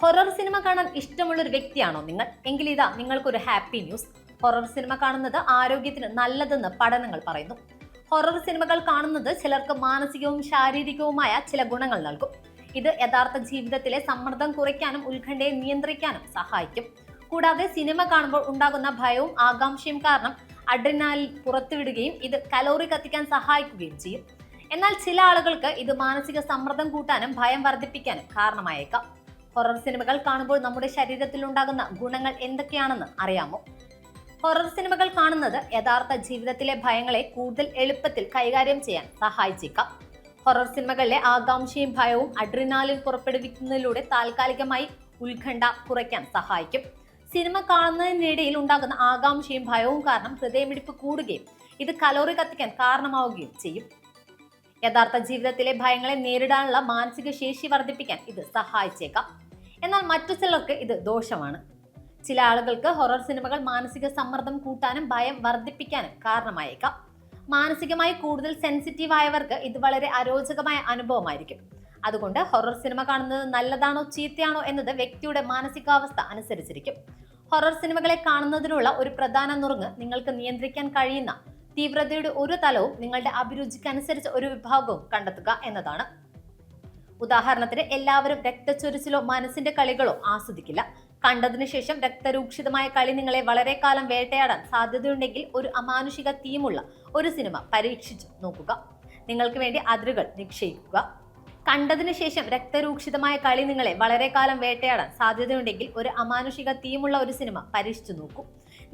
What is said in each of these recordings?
Horror cinema കാണാൻ ഇഷ്ടമുള്ള ഒരു വ്യക്തിയാണോ നിങ്ങൾ? എങ്കിൽ ഇതാ നിങ്ങൾക്കൊരു ഹാപ്പി ന്യൂസ്. ഹൊറർ സിനിമ കാണുന്നത് ആരോഗ്യത്തിന് നല്ലതെന്ന് പഠനങ്ങൾ പറയുന്നു. ഹൊറർ സിനിമകൾ കാണുന്നത് ചിലർക്ക് മാനസികവും ശാരീരികവുമായ ചില ഗുണങ്ങൾ നൽകും. ഇത് യഥാർത്ഥ ജീവിതത്തിലെ സമ്മർദ്ദം കുറയ്ക്കാനും ഉത്കണ്ഠയെ നിയന്ത്രിക്കാനും സഹായിക്കും. കൂടാതെ സിനിമ കാണുമ്പോൾ ഉണ്ടാകുന്ന ഭയവും ആകാംക്ഷയും കാരണം അഡ്രിനാലിൻ പുറത്തുവിടുകയും ഇത് കലോറി കത്തിക്കാൻ സഹായിക്കുകയും ചെയ്യും. എന്നാൽ ചില ആളുകൾക്ക് ഇത് മാനസിക സമ്മർദ്ദം കൂട്ടാനും ഭയം വർദ്ധിപ്പിക്കാനും കാരണമായേക്കാം. ഹൊറർ സിനിമകൾ കാണുമ്പോൾ നമ്മുടെ ശരീരത്തിൽ ഉണ്ടാകുന്ന ഗുണങ്ങൾ എന്തൊക്കെയാണെന്ന് അറിയാമോ? ഹൊറർ സിനിമകൾ കാണുന്നത് യഥാർത്ഥ ജീവിതത്തിലെ ഭയങ്ങളെ കൂടുതൽ എളുപ്പത്തിൽ കൈകാര്യം ചെയ്യാൻ സഹായിച്ചേക്കാം. ഹൊറർ സിനിമകളിലെ ആകാംക്ഷയും ഭയവും അഡ്രിനാലിൻ പുറപ്പെടുവിക്കുന്നതിലൂടെ താൽക്കാലികമായി ഉത്കണ്ഠ കുറയ്ക്കാൻ സഹായിക്കും. സിനിമ കാണുന്നതിനിടയിൽ ഉണ്ടാകുന്ന ആകാംക്ഷയും ഭയവും കാരണം ഹൃദയമിടിപ്പ് കൂടുകയും ഇത് കലോറി കത്തിക്കാൻ കാരണമാവുകയും ചെയ്യും. യഥാർത്ഥ ജീവിതത്തിലെ ഭയങ്ങളെ നേരിടാനുള്ള മാനസിക ശേഷി വർദ്ധിപ്പിക്കാൻ ഇത് സഹായിച്ചേക്കാം. എന്നാൽ മറ്റു ചിലർക്ക് ഇത് ദോഷമാണ്. ചില ആളുകൾക്ക് ഹൊറർ സിനിമകൾ മാനസിക സമ്മർദ്ദം കൂട്ടാനും ഭയം വർദ്ധിപ്പിക്കാനും കാരണമായേക്കാം. മാനസികമായി കൂടുതൽ സെൻസിറ്റീവ് ആയവർക്ക് ഇത് വളരെ അരോചകമായ അനുഭവമായിരിക്കും. അതുകൊണ്ട് ഹൊറർ സിനിമ കാണുന്നത് നല്ലതാണോ ചീത്തയാണോ എന്നത് വ്യക്തിയുടെ മാനസികാവസ്ഥ അനുസരിച്ചിരിക്കും. ഹൊറർ സിനിമകളെ കാണുന്നതിനുള്ള ഒരു പ്രധാന നുറുങ്ങ് നിങ്ങൾക്ക് നിയന്ത്രിക്കാൻ കഴിയുന്ന തീവ്രതയുടെ ഒരു തലവും നിങ്ങളുടെ അഭിരുചിക്കനുസരിച്ച് ഒരു വിഭാഗവും കണ്ടെത്തുക എന്നതാണ്. ഉദാഹരണത്തിന് എല്ലാവരും രക്തച്ചൊരിച്ചിലോ മനസ്സിന്റെ കളികളോ ആസ്വദിക്കില്ല. കണ്ടതിനു ശേഷം രക്തരൂക്ഷിതമായ കളി നിങ്ങളെ വളരെ കാലം വേട്ടയാടാൻ സാധ്യതയുണ്ടെങ്കിൽ ഒരു അമാനുഷിക തീമുള്ള ഒരു സിനിമ പരീക്ഷിച്ചു നോക്കുക. നിങ്ങൾക്ക് വേണ്ടി അതിരുകൾ നിക്ഷേപിക്കുക കണ്ടതിനു ശേഷം രക്തരൂക്ഷിതമായ കളി നിങ്ങളെ വളരെ കാലം വേട്ടയാടാൻ സാധ്യതയുണ്ടെങ്കിൽ ഒരു അമാനുഷിക തീമുള്ള ഒരു സിനിമ പരീക്ഷിച്ചു നോക്കൂ.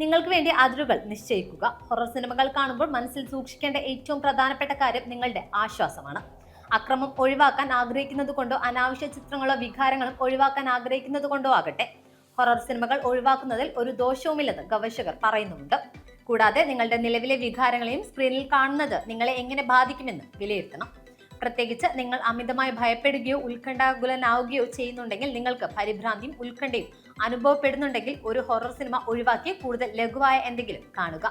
നിങ്ങൾക്ക് വേണ്ടി അതിരുകൾ നിശ്ചയിക്കുക. ഹൊറർ സിനിമകൾ കാണുമ്പോൾ മനസ്സിൽ സൂക്ഷിക്കേണ്ട ഏറ്റവും പ്രധാനപ്പെട്ട കാര്യം നിങ്ങളുടെ ആശ്വാസമാണ്. അക്രമം ഒഴിവാക്കാൻ ആഗ്രഹിക്കുന്നത് കൊണ്ടോ അനാവശ്യ ചിത്രങ്ങളോ വികാരങ്ങളും ഒഴിവാക്കാൻ ആഗ്രഹിക്കുന്നത് കൊണ്ടോ ആകട്ടെ. ഹൊറർ സിനിമകൾ ഒഴിവാക്കുന്നതിൽ ഒരു ദോഷവുമില്ലെന്ന് ഗവേഷകർ പറയുന്നുണ്ട് കൂടാതെ നിങ്ങളുടെ നിലവിലെ വികാരങ്ങളെയും സ്ക്രീനിൽ കാണുന്നത് നിങ്ങളെ എങ്ങനെ ബാധിക്കുമെന്ന് വിലയിരുത്തണം. പ്രത്യേകിച്ച് നിങ്ങൾ അമിതമായി ഭയപ്പെടുകയോ ഉത്കണ്ഠാകുലനാവുകയോ ചെയ്യുന്നുണ്ടെങ്കിൽ നിങ്ങൾക്ക് പരിഭ്രാന്തിയും ഉത്കണ്ഠയും അനുഭവപ്പെടുന്നുണ്ടെങ്കിൽ ഒരു ഹൊറർ സിനിമ ഒഴിവാക്കി കൂടുതൽ ലഘുവായ എന്തെങ്കിലും കാണുക.